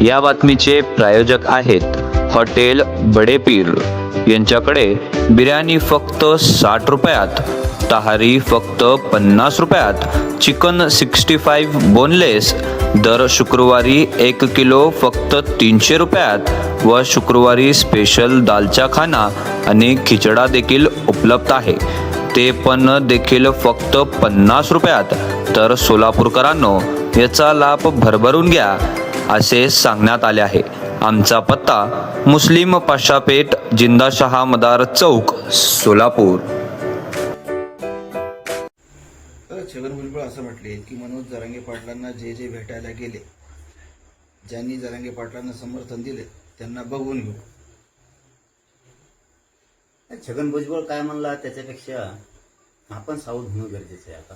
या बातमीचे प्रायोजक आहेत हॉटेल बडेपीर. यांच्याकडे बिर्याणी फक्त साठ रुपयात तहारी फक्त पन्नास रुपयात चिकन सिक्स्टी फाईव्ह बोनलेस दर शुक्रवारी एक किलो फक्त तीनशे रुपयात व शुक्रवारी स्पेशल दालचा खाना आणि खिचडा देखील उपलब्ध आहे. ते पण देखील फक्त पन्नास रुपयात. तर सोलापूरकरांनो याचा लाभ भरभरून घ्या. असे सांगण्यात आले आहे. आमचा पत्ता मुस्लिम पाशापेठ जिंदाशहा मदार चौक सोलापूर. छगन भुजबळ असं म्हटले की मनोज जरांगे पाटलांना जे जे भेटायला गेले ज्यांनी जरांगे पाटलांना समर्थन दिले त्यांना बघून घेऊ. छगन भुजबळ काय म्हणला त्याच्यापेक्षा आपण सावध होणं गरजेचं आहे आता.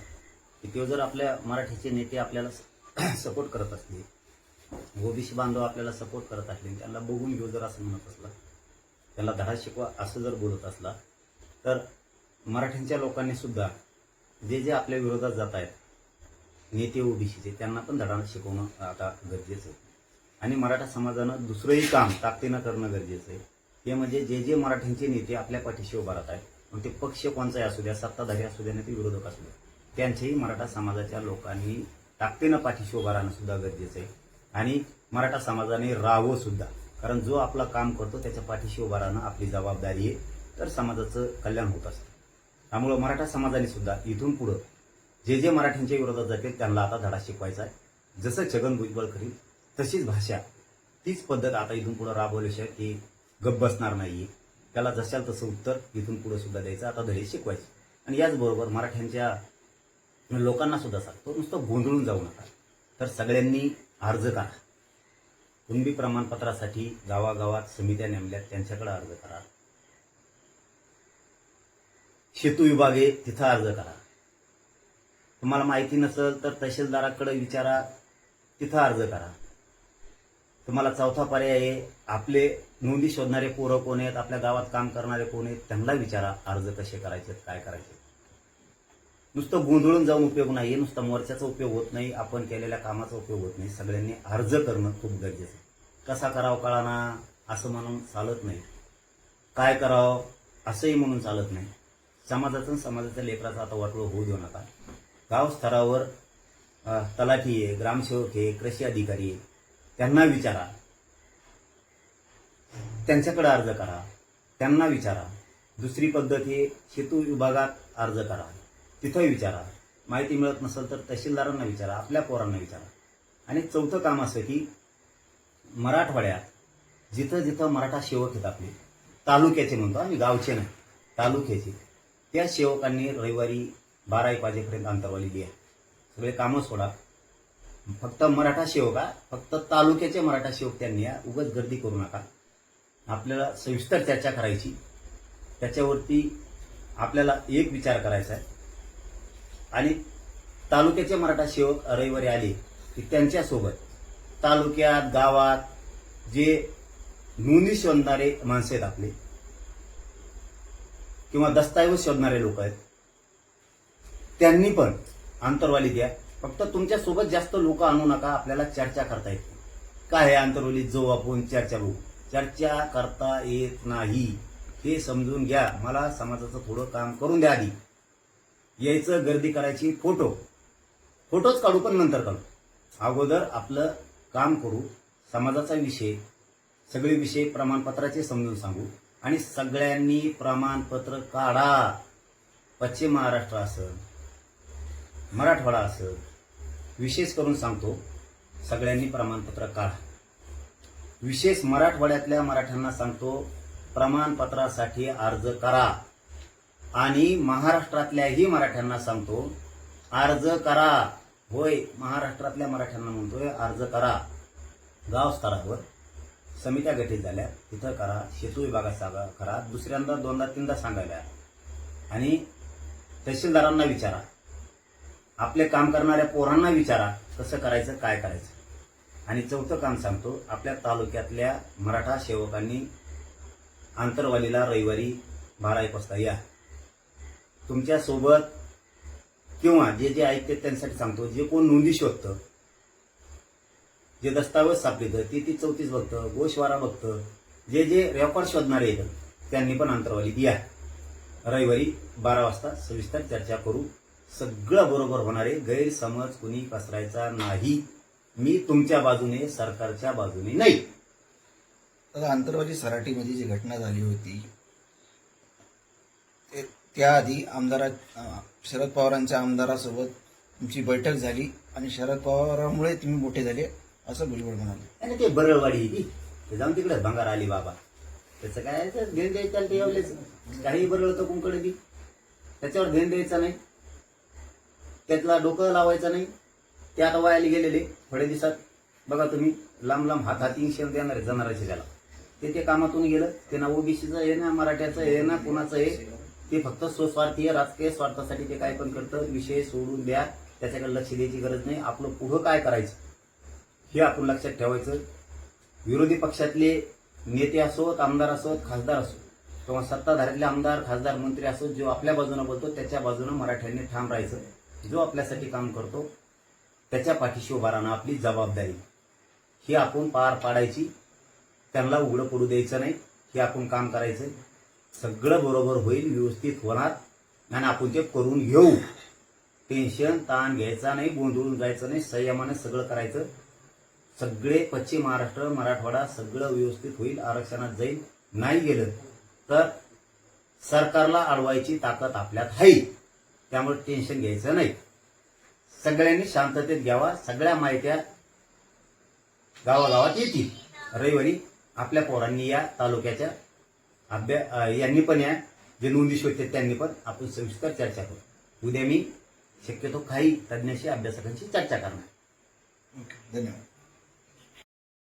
की तो जर आपल्या मराठीचे नेते आपल्याला सपोर्ट करत असले ओबीसी बांधव आपल्याला सपोर्ट करत असले त्यांना बघून घेऊ जर असं म्हणत असला त्याला धडा शिकवा असं जर बोलत असला तर मराठ्यांच्या लोकांनी सुद्धा जे जे आपल्या विरोधात जात आहेत नेते ओबीसीचे त्यांना पण धडा शिकवणं आता गरजेचं आहे. आणि मराठा समाजानं दुसरंही काम ताकदीनं करणं गरजेचं आहे. ते म्हणजे जे जे मराठ्यांचे नेते आपल्या पाठीशी उभारत आहेत मग ते पक्ष कोणचाही असू द्या सत्ताधारी असू द्या ते विरोधक असू द्या त्यांचेही मराठा समाजाच्या लोकांनी ताकदीनं पाठीशी उभा राहणं सुद्धा गरजेचं आहे. आणि मराठा समाजाने राहावं सुद्धा. कारण जो आपलं काम करतो त्याच्या पाठीशी उभा राहणं आपली जबाबदारी आहे. तर समाजाचं कल्याण होत असतं. त्यामुळं मराठा समाजाने सुद्धा इथून पुढं जे जे मराठ्यांच्या विरोधात जातील त्यांना आता धडा शिकवायचा आहे. जसं छगन भुजबळ करील तशीच भाषा तीच पद्धत आता इथून पुढं राबवल्याशिवाय की गप्प बसणार नाहीये. त्याला जशाल तसं उत्तर इथून पुढं सुद्धा द्यायचं आता धडे शिकवायचे. आणि याचबरोबर मराठ्यांच्या लोकांना सुद्धा सांगतो नुसतं गोंधळून जाऊ नका. तर सगळ्यांनी अर्ज करा. कुणबी प्रमाणपत्रासाठी गावागावात समित्या नेमल्यात त्यांच्याकडे अर्ज करा. शेतू विभागे तिथं अर्ज करा. तुम्हाला माहिती नसेल तर तहसीलदाराकडे विचारा तिथं अर्ज करा. तुम्हाला चौथा पर्याय आहे आपले नोंदी शोधणारे पोरं कोण आहेत आपल्या गावात काम करणारे कोण आहेत त्यांना विचारा अर्ज कसे करायचे काय करायचे. नुसतं गोंधळून जाऊन उपयोग नाही नुसता मोर्चाचा उपयोग होत नाही आपण केलेल्या कामाचा उपयोग होत नाही. सगळ्यांनी अर्ज करणं खूप गरजेचं आहे. कसा करावं कळाना असं म्हणून चालत नाही. काय करावं असंही म्हणून चालत नाही. समाजाचं समाजाच्या लेकराचं आता वाटोळ होऊ देऊ नका. गाव स्तरावर तलाठी आहे ग्रामसेवक आहे कृषी अधिकारी आहे. त्यांना विचारा. त्यांच्याकडे अर्ज करा. त्यांना विचारा. दुसरी पद्धत आहे शेतू विभागात अर्ज करा. तिथंही विचारा. माहिती मिळत नसेल तर तहसीलदारांना विचारा आपल्या पोरांना विचारा. आणि चौथं काम असं की मराठवाड्यात जिथं जिथं मराठा सेवक आहेत आपले तालुक्याचे म्हणतो आम्ही गावचे नाही तालुक्याचे त्या सेवकांनी रविवारी बारा एक वाजेपर्यंत अंतरवाली आहे सगळे कामं सोडा. फक्त मराठा सेवक हा फक्त तालुक्याचे मराठा सेवक त्यांनी या उगाच गर्दी करू नका. आपल्याला सविस्तर चर्चा करायची. त्याच्यावरती आपल्याला एक विचार करायचा आहे. आणि तालुक्याचे मराठा सेवक रविवारी आले की त्यांच्यासोबत तालुक्यात गावात जे नोंदी शोधणारे माणसं आहेत आपले किंवा दस्तऐवज शोधणारे लोक आहेत त्यांनी पण आंतरवाली द्या. फक्त तुमच्यासोबत जास्त लोक आणू नका आपल्याला चर्चा करता येते काय आहे आंतरवालीत जाऊ आपण चर्चा बघू? चर्चा करता येत नाही. हे समजून घ्या. मला समाजाचं थोडं काम करून द्या आधी. यायचं गर्दी करायची फोटो. फोटोच काढू पण नंतर काढू अगोदर आपलं काम करू समाजाचा विषय सगळे विषय प्रमाणपत्राचे समजून सांगू आणि सगळ्यांनी प्रमाणपत्र काढा. पश्चिम महाराष्ट्र असं मराठवाडा असं विशेष करून सांगतो सगळ्यांनी प्रमाणपत्र काढा. विशेष मराठवाड्यातल्या मराठ्यांना सांगतो प्रमाणपत्रासाठी अर्ज करा. आणि महाराष्ट्रातल्याही मराठ्यांना सांगतो अर्ज करा. होय महाराष्ट्रातल्या मराठ्यांना म्हणतोय अर्ज करा. गाव स्तरावर समित्या गठीत झाल्या तिथं करा शेतू विभागात सांगा करा दुसऱ्यांदा दोनदा तीनदा सांगायला. आणि तहसीलदारांना विचारा. आपले काम करणाऱ्या पोरांना विचारा कसं करायचं काय करायचं. आणि चौथं काम सांगतो आपल्या तालुक्यातल्या मराठा सेवकांनी आंतरवालीला रविवारी बारा एक वाजता या. तुमच्यासोबत किंवा जे जे ऐकते त्यांच्यासाठी सांगतो. जे कोण नोंदी शोधतं जे दस्तावेज सापडतं ती ती चौतीस बघतं गोशवारा बघतं जे जे रेकॉर्ड शोधणारे येतं त्यांनी पण अंतरवाली दिया. रविवारी बारा वाजता सविस्तर चर्चा करू. सगळं बरोबर होणारे गैरसमज कुणी पसरायचा नाही. मी तुमच्या बाजूने सरकारच्या बाजूने नाही. तर आंतरवाली सराटीमध्ये जी घटना झाली होती त्याआधी आमदारा शरद पवारांच्या आमदारासोबत तुमची बैठक झाली आणि शरद पवारांमुळे तुम्ही मोठे झाले असं भुजबळ म्हणाले. आणि ते बरळवाडी आहे ती ते जाऊन तिकडे भंगार आली बाबा. त्याचं काय तर घेऊन द्यायचं ते एवढेच. काही बरळ होतं कुंकडे बी. त्याच्यावर घेऊन द्यायचा नाही. त्यातला डोकं लावायचं नाही. ते आता वायाला गेलेले थोड्या दिवसात. बघा तुम्ही लांब लांब हात हाती शेण देणार आहे त्याला ते ते कामातून गेलं. ते ना ओबीसीचं आहे ना मराठ्याचं आहे ना कुणाचं आहे ते फक्त स्वस्वार्थीय राजकीय स्वार्थासाठी ते काय पण करतं विषय सोडून द्या त्याच्याकडे लक्ष द्यायची गरज नाही. आपलं पुढं काय करायचं हे आपण लक्षात ठेवायचं. विरोधी पक्षातले नेते असोत आमदार असोत खासदार असो किंवा सत्ताधाऱ्यातले आमदार खासदार मंत्री असोत जो आपल्या बाजूनं बोलतो त्याच्या बाजूनं मराठ्यांनी ठाम राहायचं. जो आपल्यासाठी काम करतो त्याच्या पाठीशी उभा राहणं आपली जबाबदारी. ही आपण पार पाडायची त्यांना उघडं पडू द्यायचं नाही हे आपण काम करायचं. सगळं बरोबर होईल व्यवस्थित होणार. आणि आपण ते करून घेऊ. टेन्शन ताण घ्यायचा नाही गोंधळून जायचं नाही संयमाने सगळं करायचं. सगळे पश्चिम महाराष्ट्र मराठवाडा सगळं व्यवस्थित होईल आरक्षणात जाईल. नाही गेलं तर सरकारला अडवायची ताकद आपल्यात आहे. त्यामुळे टेन्शन घ्यायचं नाही. सगळ्यांनी शांततेत घ्यावा. सगळ्या माहित्या गावागावात येतील. रविवारी आपल्या पोरांनी या तालुक्याच्या अभ्या यांनी पण या जे नोंदी शोधते त्यांनी पण आपण सविस्तर चर्चा करू. उद्या मी शक्यतो काही तज्ज्ञाशी अभ्यासकांशी चर्चा करणार. धन्यवाद.